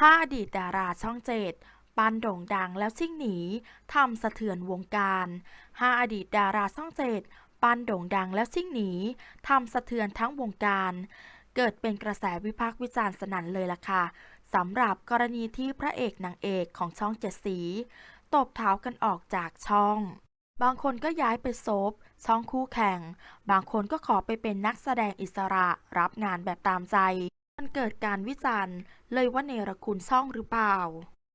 5อดีตดาราช่องเจ็ดปันโด่งดังแล้วซิ่งหนีทำสะเทือนวงการ 5 อดีตดาราช่องเจ็ดปันโด่งดังแล้วซิ่งหนีทำสะเทือนทั้งวงการ เกิดเป็นกระแสวิพากษ์วิจารณ์สนั่นเลยล่ะค่ะสำหรับกรณีที่พระเอกนางเอกของช่องเจ็ดสีตบเท้ากันออกจากช่อง บางคนก็ย้ายไปโซฟช่องคู่แข่ง บางคนก็ขอไปเป็นนักแสดงอิสระรับงานแบบตามใจ มันเกิดการวิจารณ์เลยว่าเนรคุณช่องหรือเปล่า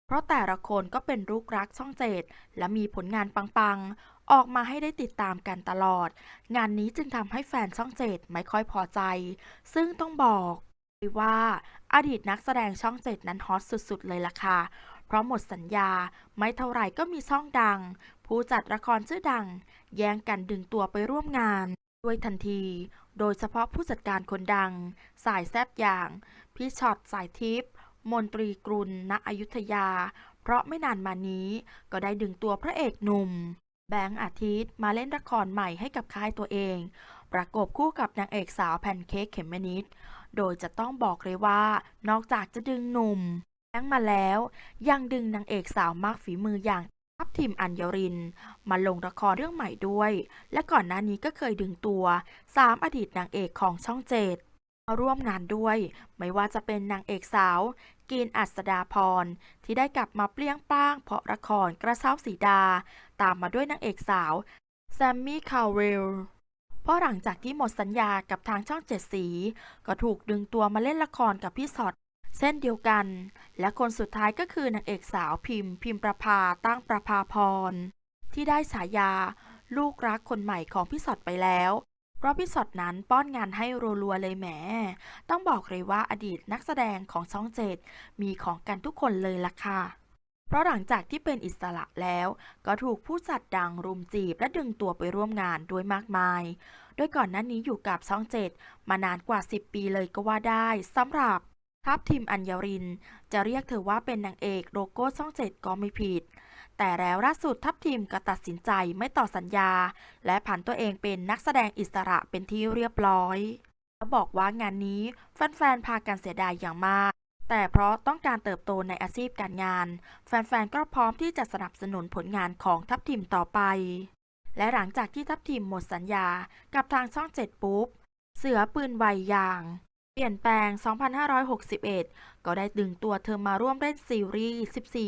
เพราะแต่ละคนก็เป็นลูกรักช่องเจ็ดและมีผลงานปังๆ ออกมาให้ได้ติดตามกันตลอด งานนี้จึงทำให้แฟนช่องเจ็ดไม่ค่อยพอใจ ซึ่งต้องบอกเลยว่าอดีตนักแสดงช่องเจ็ดนั้นฮอตสุดๆ เลยล่ะค่ะ เพราะหมดสัญญาไม่เท่าไหร่ก็มีช่องดัง ผู้จัดละครชื่อดัง แย่งกันดึงตัวไปร่วมงาน ด้วยทันที โดยเฉพาะผู้จัดการคนดัง สายแซบอย่าง พี่ช็อตสายทิพย์มนตรีกรุณณอยุธยา เพราะไม่นานมานี้ก็ได้ดึงตัวพระเอกหนุ่ม แบงค์อาทิตย์มาเล่นละครใหม่ให้กับค่ายตัวเอง ประกบคู่กับนางเอกสาวแพนเค้กเขมมนิดโดยจะต้องบอกเลยว่านอกจากจะดึงหนุ่มแบงค์มาแล้ว ยังดึงนางเอกสาวมากฝีมืออย่าง ทัพทิมอัญญริน มาลงละครเรื่องใหม่ด้วย และก่อนหน้านี้ก็เคยดึงตัวสามอดีตนางเอกของช่องเจ็ดมาร่วมงานด้วย ไม่ว่าจะเป็นนางเอกสาว กีนอัศดาพร ที่ได้กลับมาเปรี้ยงป้าง เพราะละครกระเช้าสีดา ตามมาด้วยนางเอกสาวแซมมี่คาวเวลเพราะหลังจากที่หมดสัญญากับทางช่องเจ็ดสี ก็ถูกดึงตัวมาเล่นละครกับพี่สอด เส้นเดียวกัน และคนสุดท้ายก็คือนางเอกสาวพิมพ์ พิมประภาตั้งประภาพร ที่ได้ฉายา ลูกรักคนใหม่ของพี่สอดไปแล้ว เพราะพี่สอดนั้นป้อนงานให้รัวๆเลยแหม ต้องบอกเลยว่าอดีตนักแสดงของช่องเจ็ดมีของกันทุกคนเลยล่ะค่ะเพราะหลังจากที่เป็นอิสระแล้ว ก็ถูกผู้จัดดังรุมจีบและดึงตัวไปร่วมงานด้วยมากมาย โดยก่อนหน้านี้อยู่กับช่องเจ็ดมานานกว่า 10 ปีเลยก็ว่าได้สำหรับ ทัพทิมอัญญริน จะเรียกเธอว่าเป็นนางเอกโลโก้ช่องเจ็ดก็ไม่ผิด แต่แล้วล่าสุดทัพทิมก็ตัดสินใจไม่ต่อสัญญา และผันตัวเองเป็นนักแสดงอิสระเป็นที่เรียบร้อย และบอกว่างานนี้แฟนๆพากันเสียดายอย่างมากแต่เพราะต้องการเติบโตในอาชีพการงาน แฟนๆ ก็พร้อมที่จะสนับสนุนผลงานของทัพทิมต่อไป และหลังจากที่ทัพทิมหมดสัญญากับทางช่องเจ็ดปุ๊บ เสือปืนไวอย่าง เปลี่ยนแปลง 2561 ก็ได้ดึงตัวเธอมาร่วมเล่นซีรีส์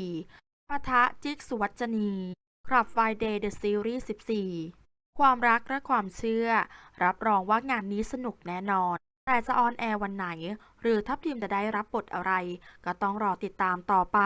14 ปะทะจิกสุวัจนีครับไฟเดย์เดอะซีรีส์ 14 ความรักและความเชื่อ รับรองว่างานนี้สนุกแน่นอน แต่จะออนแอร์วันไหน หรือทัพทีมจะได้รับบทอะไร ก็ต้องรอติดตามต่อไป